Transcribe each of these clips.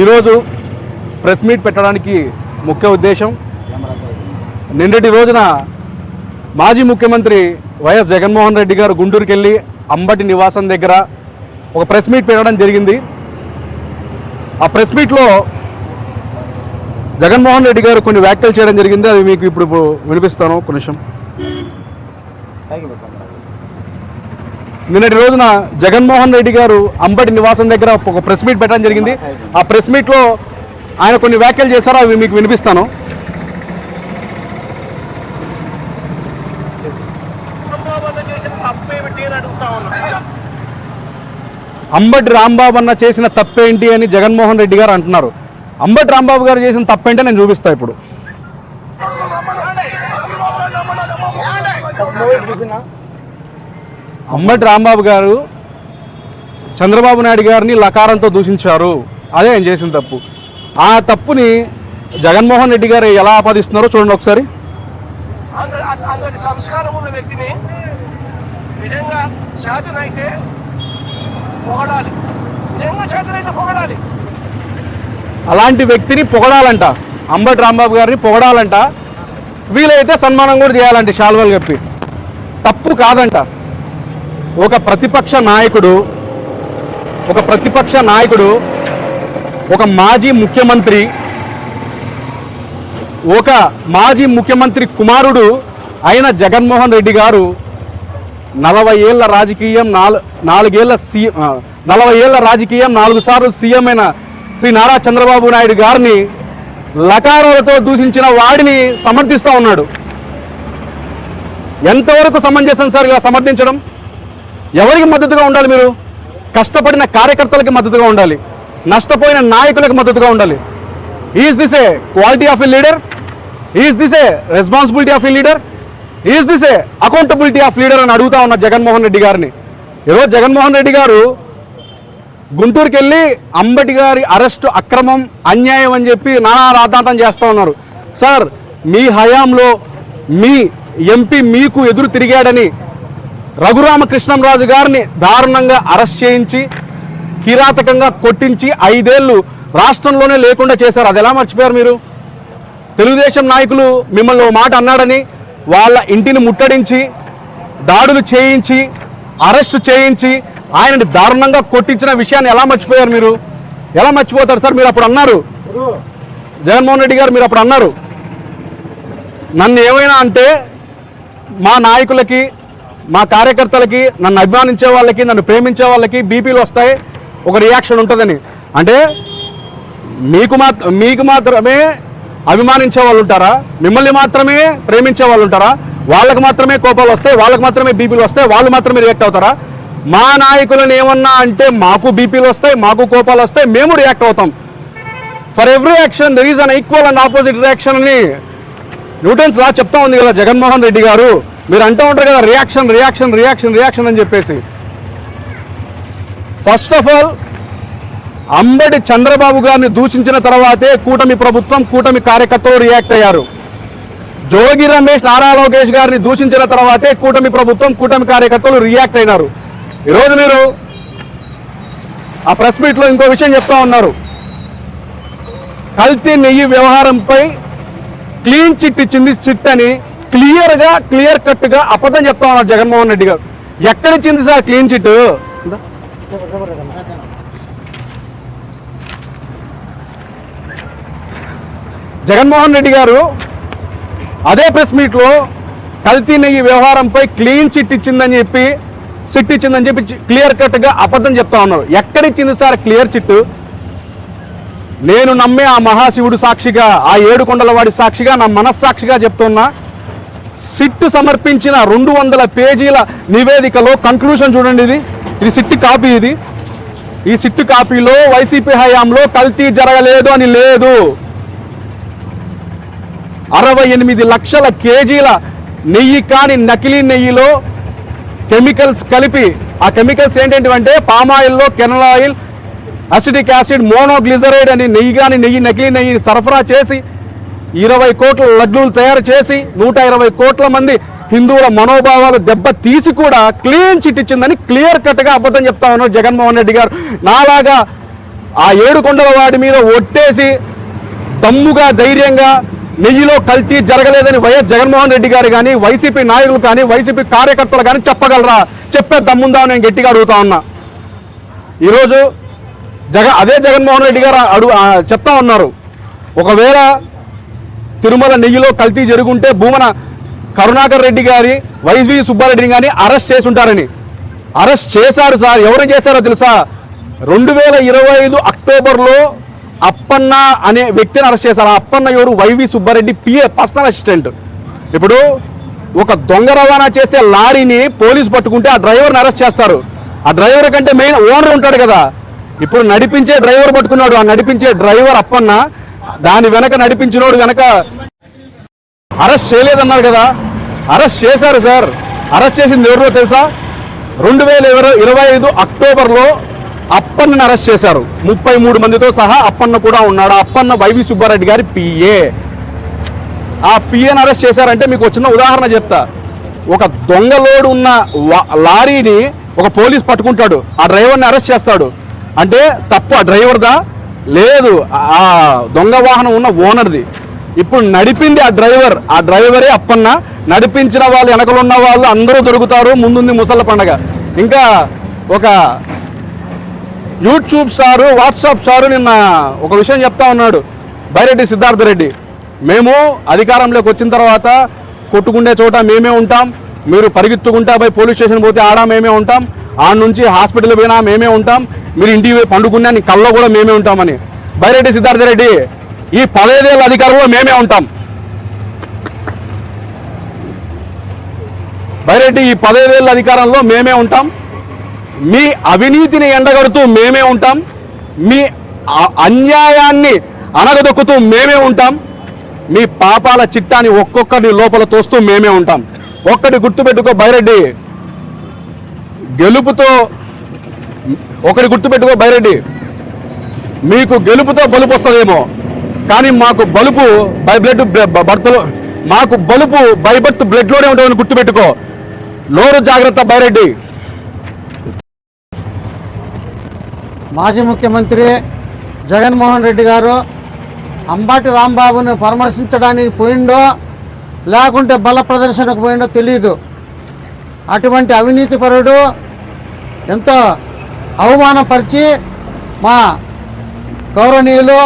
ఈరోజు press meet పెట్టడానికి ముఖ్య ఉద్దేశం నిన్నటి రోజున మాజీ ముఖ్యమంత్రి వైఎస్ జగన్మోహన్ రెడ్డి గారు గుంటూరుకి వెళ్ళి అంబటి నివాసం దగ్గర ఒక ప్రెస్ మీట్ పెట్టడం జరిగింది. ఆ ప్రెస్ మీట్లో జగన్మోహన్ రెడ్డి గారు కొన్ని వ్యాఖ్యలు చేయడం జరిగింది. అవి మీకు ఇప్పుడు వినిపిస్తాను. ఒక నిమిషం. నిన్నటి రోజున జగన్మోహన్ రెడ్డి గారు అంబటి నివాసం దగ్గర ఒక ప్రెస్ మీట్ పెట్టడం జరిగింది. ఆ ప్రెస్ మీట్లో ఆయన కొన్ని వ్యాఖ్యలు చేశారో అవి మీకు వినిపిస్తాను. అంబటి రాంబాబు అన్న చేసిన తప్పేంటి అని జగన్మోహన్ రెడ్డి గారు అంటున్నారు. అంబటి రాంబాబు గారు చేసిన తప్పేంటో నేను చూపిస్తా ఇప్పుడు. అంబటి రాంబాబు గారు చంద్రబాబు నాయుడు గారిని లకారంతో దూషించారు. అదే ఆయన చేసిన తప్పు. ఆ తప్పుని జగన్మోహన్ రెడ్డి గారు ఎలా ఆపాదిస్తున్నారో చూడండి ఒకసారి. అంత- అంత- అంతటి సంస్కారం ఉన్న వ్యక్తిని నిజంగా చేతనైతే పొగడాలి. నిజంగా చేతనైతే పొగడాలి. అలాంటి వ్యక్తిని పొగడాలంట. అంబటి రాంబాబు గారిని పొగడాలంట. వీలైతే సన్మానం కూడా చేయాలంట శాల్వాలు కప్పి. తప్పు కాదంట. ఒక ప్రతిపక్ష నాయకుడు ఒక ప్రతిపక్ష నాయకుడు ఒక మాజీ ముఖ్యమంత్రి ఒక మాజీ ముఖ్యమంత్రి కుమారుడు అయిన జగన్మోహన్ రెడ్డి గారు నలభై ఏళ్ళ రాజకీయం నాలుగు నాలుగేళ్ళ సీ నలభై ఏళ్ళ రాజకీయం నాలుగు సార్లు సీఎం అయిన శ్రీ నారా చంద్రబాబు నాయుడు గారిని లకారాలతో దూషించిన వాడిని సమర్థిస్తూ ఉన్నాడు. ఎంతవరకు సమంజసం సార్ ఇలా సమర్థించడం? ఎవరికి మద్దతుగా ఉండాలి మీరు? కష్టపడిన కార్యకర్తలకి మద్దతుగా ఉండాలి. నష్టపోయిన నాయకులకు మద్దతుగా ఉండాలి. Is this a quality of a leader is this a responsibility of a leader is this a accountability of leader అని అడుగుతా ఉన్న జగన్మోహన్ రెడ్డి గారిని. ఈరోజు జగన్మోహన్ రెడ్డి గారు గుంటూరుకి వెళ్ళి అంబటి గారి అరెస్టు అక్రమం అన్యాయం అని చెప్పి నానా రాద్ధాంతం చేస్తూ ఉన్నారు. సార్ మీ హయాంలో మీ ఎంపీ మీకు ఎదురు తిరిగాడని రఘురామకృష్ణంరాజు గారిని దారుణంగా అరెస్ట్ చేయించి కిరాతకంగా కొట్టించి ఐదేళ్ళు రాష్ట్రంలోనే లేకుండా చేశారు. అది ఎలా మర్చిపోయారు మీరు? తెలుగుదేశం నాయకులు మిమ్మల్ని ఓ మాట అన్నాడని వాళ్ళ ఇంటిని ముట్టడించి దాడులు చేయించి అరెస్టు చేయించి ఆయనని దారుణంగా కొట్టించిన విషయాన్ని ఎలా మర్చిపోయారు మీరు? ఎలా మర్చిపోతారు సార్? మీరు అప్పుడు అన్నారు. జగన్మోహన్ రెడ్డి గారు మీరు అప్పుడు అన్నారు. నన్ను ఏమైనా అంటే మా నాయకులకి మా కార్యకర్తలకి నన్ను అభిమానించే వాళ్ళకి నన్ను ప్రేమించే వాళ్ళకి బీపీలు వస్తాయి. ఒక రియాక్షన్ ఉంటుందని. అంటే మీకు మాత్ర మీకు మాత్రమే అభిమానించే వాళ్ళు ఉంటారా? మిమ్మల్ని మాత్రమే ప్రేమించే వాళ్ళు ఉంటారా? వాళ్ళకి మాత్రమే కోపాలు వస్తాయి వాళ్ళకి మాత్రమే బీపీలు వస్తాయి వాళ్ళు మాత్రమే రియాక్ట్ అవుతారా? మా నాయకులను ఏమన్నా అంటే మాకు బీపీలు వస్తాయి మాకు కోపాలు వస్తాయి మేము రియాక్ట్ అవుతాం. For every action there is an equal and opposite reaction అని న్యూటన్స్ లా చెప్తా ఉంది కదా జగన్మోహన్ రెడ్డి గారు. మీరు అంటూ ఉంటారు కదా రియాక్షన్ రియాక్షన్ రియాక్షన్ రియాక్షన్ అని చెప్పేసి. First of all Ambati Chandrababu గారిని దూషించిన తర్వాతే కూటమి ప్రభుత్వం కూటమి కార్యకర్తలు రియాక్ట్ అయ్యారు. జోగి రమేష్ నారా లోకేష్ గారిని దూషించిన తర్వాతే కూటమి ప్రభుత్వం కూటమి కార్యకర్తలు రియాక్ట్ అయినారు. ఈరోజు మీరు ఆ ప్రెస్ మీట్లో ఇంకో విషయం చెప్తా ఉన్నారు. కల్తీ నెయ్యి వ్యవహారంపై క్లీన్ చిట్ ఇచ్చింది చిట్ అని క్లియర్గా క్లియర్ కట్గా అబద్ధం చెప్తా ఉన్నారు జగన్మోహన్ రెడ్డి గారు. ఎక్కడిచ్చింది sir clean chit? Jaganmohan Reddy garu అదే ప్రెస్ మీట్లో కల్తీ నెయ్యి వ్యవహారంపై క్లీన్ చిట్ ఇచ్చిందని చెప్పి చిట్ ఇచ్చిందని చెప్పి క్లియర్ కట్గా అబద్ధం చెప్తా ఉన్నారు. ఎక్కడిచ్చింది సార్ క్లియర్ చిట్? నేను నమ్మే ఆ మహాశివుడు సాక్షిగా ఆ ఏడు కొండల వాడి సాక్షిగా నా మనస్సాక్షిగా చెప్తున్నా. సిట్టు సమర్పించిన రెండు వందల పేజీల నివేదికలో కంక్లూషన్ చూడండి ఇది. ఇది సిట్టు కాపీ ఇది. ఈ సిట్టు కాపీలో వైసీపీ హయాంలో కల్తీ జరగలేదు అని లేదు. అరవై ఎనిమిది లక్షల కేజీల నెయ్యి కాని నకిలీ నెయ్యిలో కెమికల్స్ కలిపి ఆ కెమికల్స్ ఏంటంటే పామాయిల్లో canola oil acetic acid monoglyceride అని నెయ్యి కానీ నెయ్యి నకిలీ నెయ్యి సరఫరా చేసి ఇరవై కోట్ల లడ్డూలు తయారు చేసి నూట ఇరవై కోట్ల మంది హిందువుల మనోభావాలు దెబ్బ తీసి కూడా క్లీన్ చిట్ ఇచ్చిందని క్లియర్ కట్గా అబద్ధం చెప్తా ఉన్నారు జగన్మోహన్ రెడ్డి గారు. నాలాగా ఆ ఏడు కొండల వాడి మీద ఒట్టేసి దమ్ముగా ధైర్యంగా నెయ్యిలో కల్తీ జరగలేదని వైఎస్ జగన్మోహన్ రెడ్డి గారు కానీ వైసీపీ నాయకులు కానీ వైసీపీ కార్యకర్తలు కానీ చెప్పగలరా? చెప్పే దమ్ముందా నేను గట్టిగా అడుగుతా ఉన్నా. ఈరోజు జగ అదే జగన్మోహన్ రెడ్డి గారు అడుగు చెప్తా ఉన్నారు. ఒకవేళ తిరుమల నెయ్యిలో కల్తీ జరుగుంటే భూమన కరుణాకర్ రెడ్డి గారి వైవి సుబ్బారెడ్డిని కానీ అరెస్ట్ చేసి ఉంటారని అరెస్ట్ చేశారు సార్. ఎవరు చేశారో తెలుసా? రెండు వేల ఇరవై ఐదు అక్టోబర్లో అప్పన్న అనే వ్యక్తిని అరెస్ట్ చేశారు. ఆ అప్పన్న ఎవరు? YV Subbareddy PA personal assistant. ఇప్పుడు ఒక దొంగ రవాణా చేసే లారీని పోలీసు పట్టుకుంటే ఆ డ్రైవర్ని అరెస్ట్ చేస్తారు. ఆ డ్రైవర్ కంటే మెయిన్ ఓనర్ ఉంటాడు కదా. ఇప్పుడు నడిపించే డ్రైవర్ పట్టుకున్నాడు. ఆ నడిపించే డ్రైవర్ అప్పన్న దాని వెనక నడిపించినోడు వెనక అరెస్ట్ చేయలేదన్నారు కదా. అరెస్ట్ చేశారు సార్. అరెస్ట్ చేసింది ఎవరో తెలుసా? రెండు వేల ఇరవై ఇరవై ఐదు అక్టోబర్లో అప్పన్నని అరెస్ట్ చేశారు. ముప్పై మూడు మందితో సహా అప్పన్న కూడా ఉన్నాడు. అప్పన్న వైవి సుబ్బారెడ్డి గారి పిఏ ఆ పిఏని అరెస్ట్ చేశారంటే మీకు వచ్చిన ఉదాహరణ చెప్తా. ఒక దొంగలోడు ఉన్న లారీని ఒక పోలీస్ పట్టుకుంటాడు. ఆ డ్రైవర్ని అరెస్ట్ చేస్తాడు. అంటే తప్పు ఆ డ్రైవర్దా? లేదు ఆ దొంగ వాహనం ఉన్న ఓనర్ది. ఇప్పుడు నడిపింది ఆ డ్రైవర్ ఆ డ్రైవరే అప్పన్న నడిపించిన వాళ్ళు వెనకలు ఉన్న వాళ్ళు అందరూ దొరుకుతారు ముందుంది ముసళ్ళ పండగ. ఇంకా ఒక యూట్యూబ్ స్టారు వాట్సాప్ స్టారు నిన్న ఒక విషయం చెప్తా ఉన్నాడు బైరెడ్డి సిద్ధార్థ రెడ్డి. మేము అధికారంలోకి వచ్చిన తర్వాత కొట్టుకుండే చోట మేమే ఉంటాం మీరు పరిగెత్తుకుంటా పోయి పోలీస్ స్టేషన్ పోతే ఆడ మేమే ఉంటాం ఆ నుంచి హాస్పిటల్ పోయినా మేమే ఉంటాం. మీరు ఇంటికి పండుకున్నా నీ కల్లో కూడా మేమే ఉంటామని. బైరెడ్డి సిద్ధార్థ రెడ్డి ఈ పదహైదేళ్ళ అధికారంలో మేమే ఉంటాం. బైరెడ్డి ఈ పదహైదేళ్ళ అధికారంలో మేమే ఉంటాం. మీ అవినీతిని ఎండగడుతూ మేమే ఉంటాం. మీ అన్యాయాన్ని అనగదొక్కుతూ మేమే ఉంటాం. మీ పాపాల చిట్టాని ఒక్కొక్కరిని లోపల తోస్తూ మేమే ఉంటాం. ఒక్కటి గుర్తుపెట్టుకో బైరెడ్డి. గెలుపుతో ఒకటి గుర్తుపెట్టుకో బైరెడ్డి. మీకు గెలుపుతో బలుపు వస్తుందేమో కానీ మాకు బలుపు బై బ్లడ్ భర్తలో మాకు బలుపు బై బర్త్ బ్లడ్లోనే ఉండవని గుర్తుపెట్టుకో. నోరు జాగ్రత్త బైరెడ్డి. మాజీ ముఖ్యమంత్రి జగన్మోహన్ రెడ్డి గారు అంబాటి రాంబాబుని పరామర్శించడానికి పోయిండో లేకుంటే బల ప్రదర్శనకు పోయిండో తెలియదు అటువంటి అవినీతిపరుడు ఎంతో అవమానపరిచి మా గౌరవనీయులు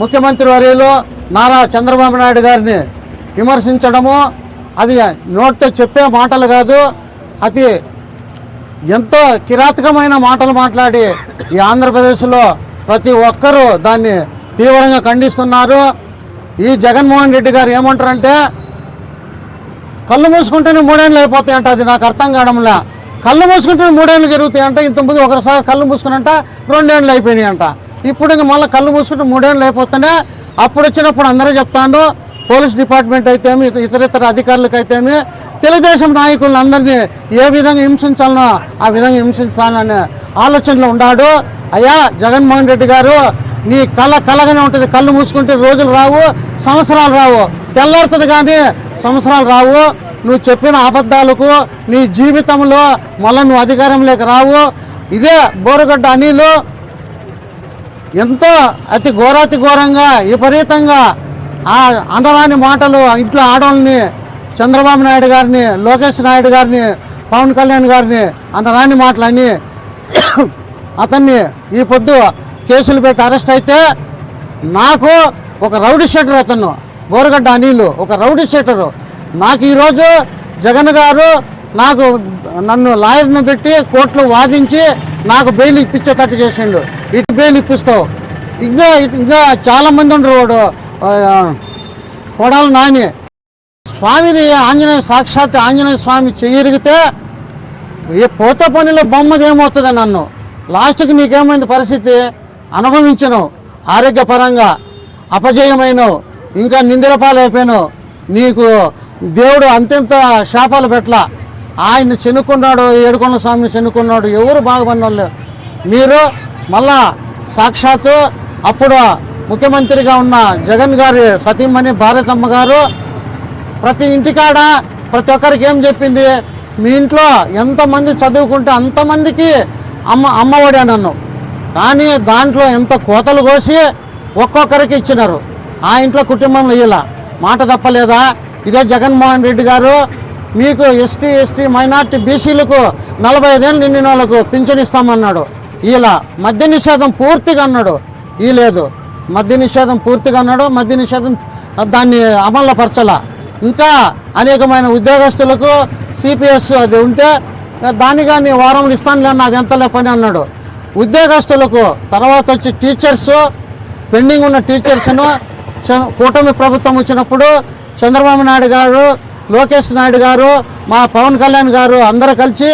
ముఖ్యమంత్రి వర్యులు నారా చంద్రబాబు నాయుడు గారిని విమర్శించడము అది నోటితో చెప్పే మాటలు కాదు అతి ఎంతో కిరాతకమైన మాటలు మాట్లాడి ఈ ఆంధ్రప్రదేశ్లో ప్రతి ఒక్కరూ దాన్ని తీవ్రంగా ఖండిస్తున్నారు. ఈ జగన్మోహన్ రెడ్డి గారు ఏమంటారంటే కళ్ళు మూసుకుంటేనే మూడేళ్ళు అయిపోతాయంట అది నాకు అర్థం కావడంలా. కళ్ళు మూసుకుంటేనే మూడేళ్ళు జరుగుతాయి అంట ఇంతకుముందు ఒకసారి కళ్ళు మూసుకున్నంట రెండేళ్ళు అయిపోయినాయి అంట ఇప్పుడు ఇంక మళ్ళీ కళ్ళు మూసుకుంటే మూడేళ్ళు అయిపోతేనే అప్పుడు వచ్చినప్పుడు అందరూ చెప్తాను పోలీస్ డిపార్ట్మెంట్ అయితేమి ఇతరితర ఇతర ఇతర అధికారులకు అయితేమి తెలుగుదేశం ఏ విధంగా హింసించాలనో ఆ విధంగా హింసించాలనే ఆలోచనలో ఉన్నాడు. అయ్యా జగన్మోహన్ రెడ్డి గారు నీ కళ కలగానే ఉంటుంది. కళ్ళు మూసుకుంటే రోజులు రావు సంవత్సరాలు రావు. తెల్లారుతుంది కానీ సంవత్సరాలు రావు. నువ్వు చెప్పిన అబద్ధాలకు నీ జీవితంలో మళ్ళీ నువ్వు అధికారంలోకి రావు. ఇదే బోరుగడ్డ అనిలు ఎంతో అతి ఘోరాతి ఘోరంగా విపరీతంగా ఆ అనరాని మాటలు ఇంట్లో ఆడవాళ్ళని చంద్రబాబు నాయుడు గారిని లోకేష్ నాయుడు గారిని పవన్ కళ్యాణ్ గారిని అనరాని మాటలని అతన్ని ఈ పొద్దు కేసులు పెట్టి అరెస్ట్ అయితే నాకు ఒక రౌడీ షెటర్ అతను బోరగడ్డ అనిలు ఒక రౌడీ షెటరు. నాకు ఈరోజు జగన్ గారు నాకు నన్ను లాయర్ని పెట్టి కోర్టులో వాదించి నాకు బెయిల్ ఇప్పించేటట్టు చేసిండు. ఇటు బెయిల్ ఇప్పిస్తావు. ఇంకా ఇంకా చాలామంది ఉండరు వాడు. ఆ, కొడాలి నాని. స్వామిది ఆంజనేయ సాక్షాత్ ఆంజనేయ స్వామి చెయ్యరిగితే ఏ పోత పనిలో బొమ్మది ఏమవుతుంది నన్ను? లాస్ట్కి నీకేమైంది పరిస్థితి? అనుభవించను. ఆరోగ్యపరంగా అపజయమైనవు. ఇంకా నిందిల నీకు దేవుడు అంతెంత శాపాలు పెట్ల ఆయన చెనుక్కున్నాడు ఏడుకొండ స్వామిని చెనుక్కున్నాడు ఎవరు బాగుపడిన మీరు మళ్ళా సాక్షాత్తు అప్పుడు ముఖ్యమంత్రిగా ఉన్న జగన్ గారి సతీమణి భారతమ్మ గారు ప్రతి ఇంటికాడ ప్రతి ఒక్కరికి ఏం చెప్పింది? మీ ఇంట్లో ఎంతమంది చదువుకుంటే అంతమందికి అమ్మ అమ్మఒడి నన్ను కానీ దాంట్లో ఎంత కోతలు కోసి ఒక్కొక్కరికి ఇచ్చినారు. ఆ ఇంట్లో కుటుంబంలో ఇలా. మాట తప్పలేదా? ఇదే జగన్మోహన్ రెడ్డి గారు మీకు ఎస్టీ ఎస్టీ మైనార్టీ బీసీలకు నలభై ఐదేళ్ళు నిండిన వాళ్ళకు పింఛన్ ఇస్తామన్నాడు. ఇలా మద్య నిషేధం పూర్తిగా అన్నాడు. ఈ లేదు. మద్య నిషేధం పూర్తిగా అన్నాడు. మద్య నిషేధం దాన్ని అమల్లో పరచాల ఇంకా అనేకమైన ఉద్యోగస్తులకు సిపిఎస్ అది ఉంటే దాన్ని కానీ వారంలో ఇస్తాను లేని అది ఎంతలే పని అన్నాడు. ఉద్యోగస్తులకు తర్వాత వచ్చి టీచర్స్ పెండింగ్ ఉన్న టీచర్స్ను కూటమి ప్రభుత్వం వచ్చినప్పుడు చంద్రబాబు నాయుడు గారు లోకేష్ నాయుడు గారు మా పవన్ కళ్యాణ్ గారు అందరూ కలిసి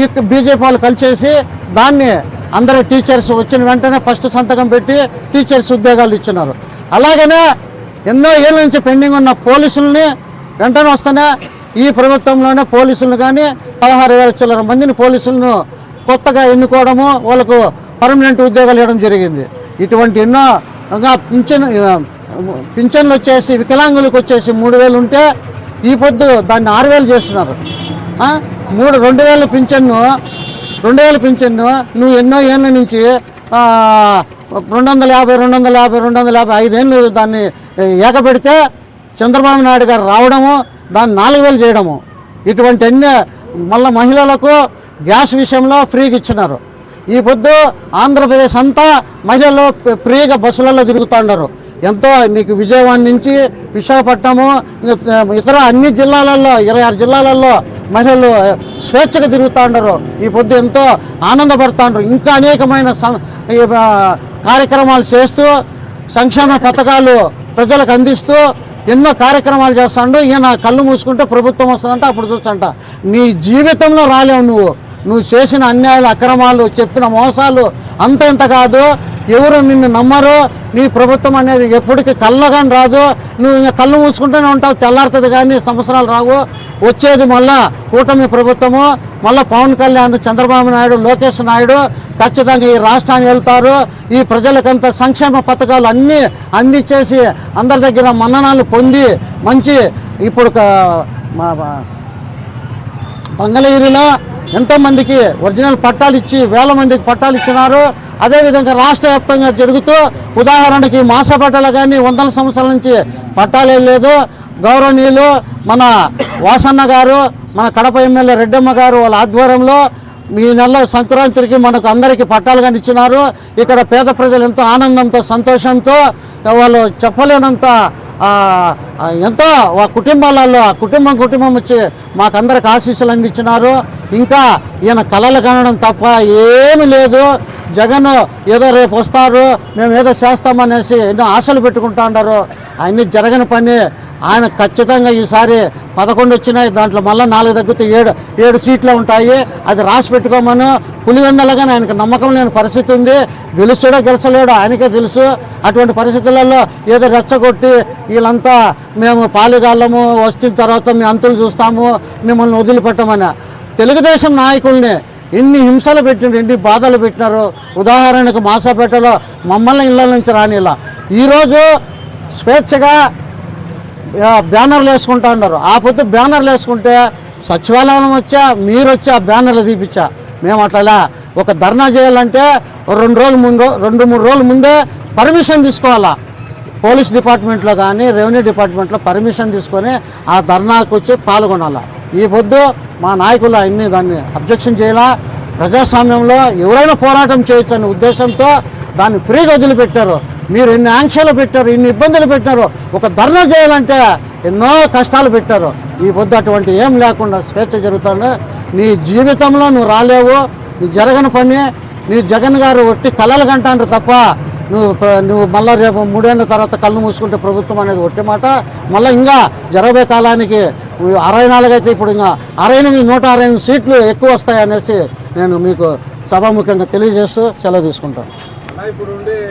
ఈ బీజేపీ వాళ్ళు కలిసేసి దాన్ని అందరు టీచర్స్ వచ్చిన వెంటనే ఫస్ట్ సంతకం పెట్టి టీచర్స్ ఉద్యోగాలు ఇచ్చినారు. అలాగనే ఎన్నో ఏళ్ళ నుంచి పెండింగ్ ఉన్న పోలీసుల్ని వెంటనే వస్తేనే ఈ ప్రభుత్వంలోనే పోలీసులను కానీ పదహారు వేల చిల్లర మందిని పోలీసులను కొత్తగా ఎన్నుకోవడము వాళ్ళకు పర్మనెంట్ ఉద్యోగాలు ఇవ్వడం జరిగింది. ఇటువంటి ఎన్నో ఇంకా పింఛన్ పింఛన్లు వచ్చేసి వికలాంగులకు వచ్చేసి మూడు వేలు ఉంటే ఈ పొద్దు దాన్ని ఆరు వేలు చేస్తున్నారు. మూడు రెండు వేల పింఛన్ను రెండు వేల పింఛన్ను నువ్వు ఎన్నో ఏళ్ళ నుంచి రెండు వందల యాభై రెండు వందల యాభై రెండు వందల యాభై ఐదేళ్ళు దాన్ని ఏకపెడితే చంద్రబాబు నాయుడు గారు రావడము దాన్ని నాలుగు వేలు చేయడము. ఇటువంటి అన్ని మళ్ళీ మహిళలకు గ్యాస్ విషయంలో ఫ్రీగా ఇచ్చినారు. ఈ పొద్దు ఆంధ్రప్రదేశ్ అంతా మహిళలు ఫ్రీగా బస్సులలో తిరుగుతుంటారు ఎంతో నీకు విజయవాడ నుంచి విశాఖపట్నము ఇతర అన్ని జిల్లాలలో ఇరవై ఆరు జిల్లాలలో మహిళలు స్వేచ్ఛగా తిరుగుతూ ఉండరు. ఈ పొద్దు ఎంతో ఆనందపడుతుండ్రు ఇంకా అనేకమైన కార్యక్రమాలు చేస్తూ సంక్షేమ పథకాలు ప్రజలకు అందిస్తూ ఎన్నో కార్యక్రమాలు చేస్తాడు ఈయన కళ్ళు మూసుకుంటే ప్రభుత్వం వస్తుందంటే అప్పుడు చూస్తుంట. నీ జీవితంలో రాలేవు నువ్వు. నువ్వు చేసిన అన్యాయాలు అక్రమాలు చెప్పిన మోసాలు అంత ఇంత కాదు. ఎవరు నిన్ను నమ్మరు నీ ప్రభుత్వం అనేది ఎప్పటికీ కళ్ళగాని రాదు. నువ్వు ఇంకా కళ్ళు మూసుకుంటూనే ఉంటావు తెల్లారుతుంది కానీ సంవత్సరాలు రావు. వచ్చేది మళ్ళా కూటమి ప్రభుత్వము మళ్ళీ పవన్ కళ్యాణ్ చంద్రబాబు నాయుడు లోకేష్ నాయుడు ఖచ్చితంగా ఈ రాష్ట్రాన్ని వెళ్తారు. ఈ ప్రజలకంత సంక్షేమ పథకాలు అన్నీ అందించేసి అందరి దగ్గర మన్ననాలు పొంది మంచి ఇప్పుడు బంగళగిరిలో మంగళగిరిలో ఎంతోమందికి ఒరిజినల్ పట్టాలు ఇచ్చి వేల మందికి పట్టాలు ఇచ్చినారు. అదేవిధంగా రాష్ట్ర వ్యాప్తంగా జరుగుతూ ఉదాహరణకి మాసపట్టాలు కానీ వందల సంవత్సరాల నుంచి పట్టాలే లేదు. గౌరవనీయులు మన వాసన్న గారు మన కడప ఎమ్మెల్యే రెడ్డమ్మ గారు వాళ్ళ ఆధ్వర్యంలో ఈ నెల సంక్రాంతికి మనకు అందరికీ పట్టాలు కానీ ఇచ్చినారు. ఇక్కడ పేద ప్రజలు ఎంతో ఆనందంతో సంతోషంతో వాళ్ళు చెప్పలేనంత ఎంతో ఆ కుటుంబాలలో ఆ కుటుంబం కుటుంబం వచ్చి మాకందరికి ఆశీస్సులు అందించినారు. ఇంకా ఈయన కళలు కనడం తప్ప ఏమీ లేదు. జగన్ ఏదో రేపు వస్తారు మేము ఏదో చేస్తామనేసి ఎన్నో ఆశలు పెట్టుకుంటా ఉన్నారు అన్ని జరగని పని ఆయన ఖచ్చితంగా ఈసారి పదకొండు వచ్చినాయి దాంట్లో మళ్ళీ నాలుగు తగ్గితే ఏడు ఏడు సీట్లు ఉంటాయి. అది రాసి పెట్టుకోమను. పులివెందలగానే ఆయనకు నమ్మకం లేని పరిస్థితి ఉంది. గెలుస్తాడో గెలిచలేడో ఆయనకే తెలుసు. అటువంటి పరిస్థితులలో ఏదో రెచ్చగొట్టి వీళ్ళంతా మేము పాలిగాళ్ళము వచ్చిన తర్వాత మీ అంతులు చూస్తాము మిమ్మల్ని వదిలిపెట్టమని. తెలుగుదేశం నాయకుల్ని ఎన్ని హింసలు పెట్టినారు ఎన్ని బాధలు పెట్టినారు. ఉదాహరణకు మాసాపేటలో మమ్మల్ని ఇళ్ళ నుంచి రానిలా. ఈరోజు స్వేచ్ఛగా బ్యానర్లు వేసుకుంటా ఉన్నారు. ఆ పొద్దు బ్యానర్లు వేసుకుంటే సచివాలయం వచ్చా మీరు వచ్చి ఆ బ్యానర్లు తీపిచ్చా. మేము అట్లా ఒక ధర్నా చేయాలంటే రెండు రోజులు ముందు రెండు మూడు రోజుల ముందే పర్మిషన్ తీసుకోవాలా. పోలీస్ డిపార్ట్మెంట్లో కానీ రెవెన్యూ డిపార్ట్మెంట్లో పర్మిషన్ తీసుకొని ఆ ధర్నాకు వచ్చి పాల్గొనాలి? ఈ పొద్దు మా నాయకులు అన్ని దాన్ని అబ్జెక్షన్ చేయాలా? ప్రజాస్వామ్యంలో ఎవరైనా పోరాటం చేయొచ్చు అనే ఉద్దేశంతో దాన్ని ఫ్రీగా వదిలిపెట్టారు. మీరు ఎన్ని ఆంక్షలు పెట్టారు ఇన్ని ఇబ్బందులు పెట్టారు ఒక ధర్నా చేయాలంటే ఎన్నో కష్టాలు పెట్టారు. ఈ పొద్దు అటువంటి ఏం లేకుండా స్వేచ్ఛ జరుగుతుంది. నీ జీవితంలో నువ్వు రాలేవు నీ జరగని పని నీ జగన్ గారు ఒట్టి కళలు కంటాండ్రు తప్ప నువ్వు నువ్వు మళ్ళీ రేపు మూడేళ్ళ తర్వాత కళ్ళు మూసుకుంటే ప్రభుత్వం అనేది ఒట్టి మాట. మళ్ళీ ఇంకా జరగబోయే కాలానికి అరవై నాలుగు అయితే ఇప్పుడు ఇంకా అరవై ఎనిమిది నూట అరవై ఎనిమిది సీట్లు ఎక్కువ వస్తాయనేసి నేను మీకు సభాముఖ్యంగా తెలియజేస్తూ సెలవు తీసుకుంటాను.